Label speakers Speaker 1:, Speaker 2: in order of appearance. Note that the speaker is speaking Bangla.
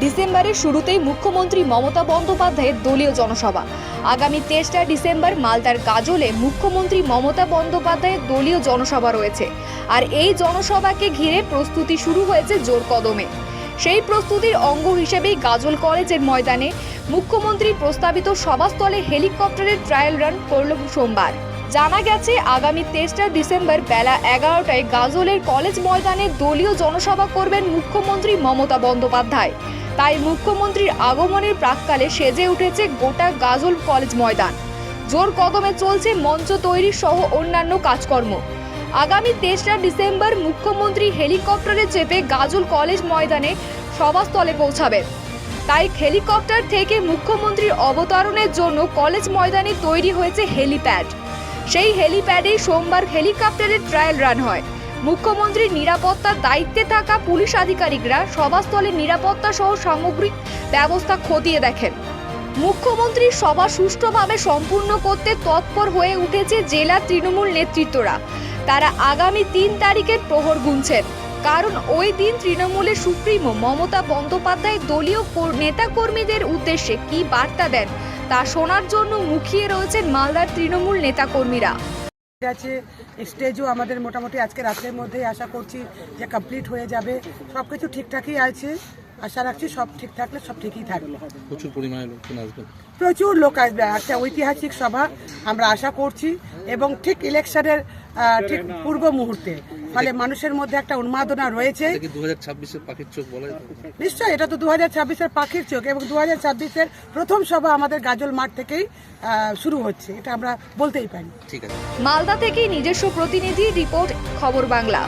Speaker 1: ডিসেম্বরের শুরুতেই মুখ্যমন্ত্রী মমতা বন্দ্যোপাধ্যায়ের দলীয় জনসভা। আগামী তেইশটা ডিসেম্বর মালদার গাজলে মুখ্যমন্ত্রী মমতা বন্দ্যোপাধ্যায়ের দলীয় জনসভা রয়েছে। আর এই জনসভাকে ঘিরে প্রস্তুতি শুরু হয়েছে জোর কদমে। সেই প্রস্তুতির অঙ্গ হিসেবেই গাজল কলেজের ময়দানে মুখ্যমন্ত্রী প্রস্তাবিত সভাস্থলে হেলিকপ্টারের ট্রায়াল রান করল সোমবার। জানা গেছে, আগামী তেইশটা ডিসেম্বর বেলা এগারোটায় গাজলের কলেজ ময়দানে দলীয় জনসভা করবেন মুখ্যমন্ত্রী মমতা বন্দ্যোপাধ্যায়। তাই মুখ্যমন্ত্রীর আগমনের প্রাককালে সেজে উঠেছে গোটা গাজল কলেজ ময়দান। জোর কদমে চলছে মঞ্চ তৈরি সহ অন্যান্য কাজকর্ম। আগামী তেসরা ডিসেম্বর মুখ্যমন্ত্রী হেলিকপ্টারে চেপে গাজল কলেজ ময়দানে সভাস্থলে পৌঁছাবেন তাই হেলিকপ্টার থেকে মুখ্যমন্ত্রীর অবতরণের জন্য কলেজ ময়দানে তৈরি হয়েছে হেলিপ্যাড। সেই হেলিপ্যাডেই সোমবার হেলিকপ্টারের ট্রায়াল রান হয়। মুখ্যমন্ত্রীর নিরাপত্তার দায়িত্বে থাকা পুলিশ আধিকারিকরা সভাস্থলের নিরাপত্তা সহ সামগ্রিক ব্যবস্থা খতিয়ে দেখেন। মুখ্যমন্ত্রী সভা সুষ্ঠুভাবে সম্পূর্ণ করতে তৎপর হয়ে উঠেছে জেলা তৃণমূল নেতৃত্বরা। তারা আগামী তিন তারিখের প্রহর গুনছেন। কারণ ওই দিন তৃণমূলের সুপ্রিমো মমতা বন্দ্যোপাধ্যায় দলীয় কর- নেতাকর্মীদের উদ্দেশ্যে কি বার্তা দেন তা শোনার জন্য মুখিয়ে রয়েছেন মালদার তৃণমূল নেতাকর্মীরা।
Speaker 2: আছে স্টেজও আমাদের মোটামুটি আজকে রাতের মধ্যেই আশা করছি যে কমপ্লিট হয়ে যাবে। সব কিছু ঠিকঠাকই আছে। আশা রাখছি সব ঠিক থাকলে সব ঠিকই থাকবে।
Speaker 3: প্রচুর পরিমাণে লোকজন আসবে।
Speaker 2: প্রচুর লোক আসবে। একটা ঐতিহাসিক সভা আমরা আশা করছি এবং ঠিক ইলেকশনের ঠিক পূর্ব মুহূর্তে ফলে মানুষের মধ্যে একটা উন্মাদনা রয়েছে? নিশ্চয়ই এটা তো দু হাজার ছাব্বিশের পাখির চোখ এবং দু হাজার ছাব্বিশের প্রথম সভা আমাদের গাজল মাঠ থেকেই শুরু হচ্ছে। এটা আমরা বলতেই পারি।
Speaker 3: ঠিক আছে।
Speaker 1: মালদা থেকে নিজস্ব প্রতিনিধি রিপোর্ট খবর বাংলা।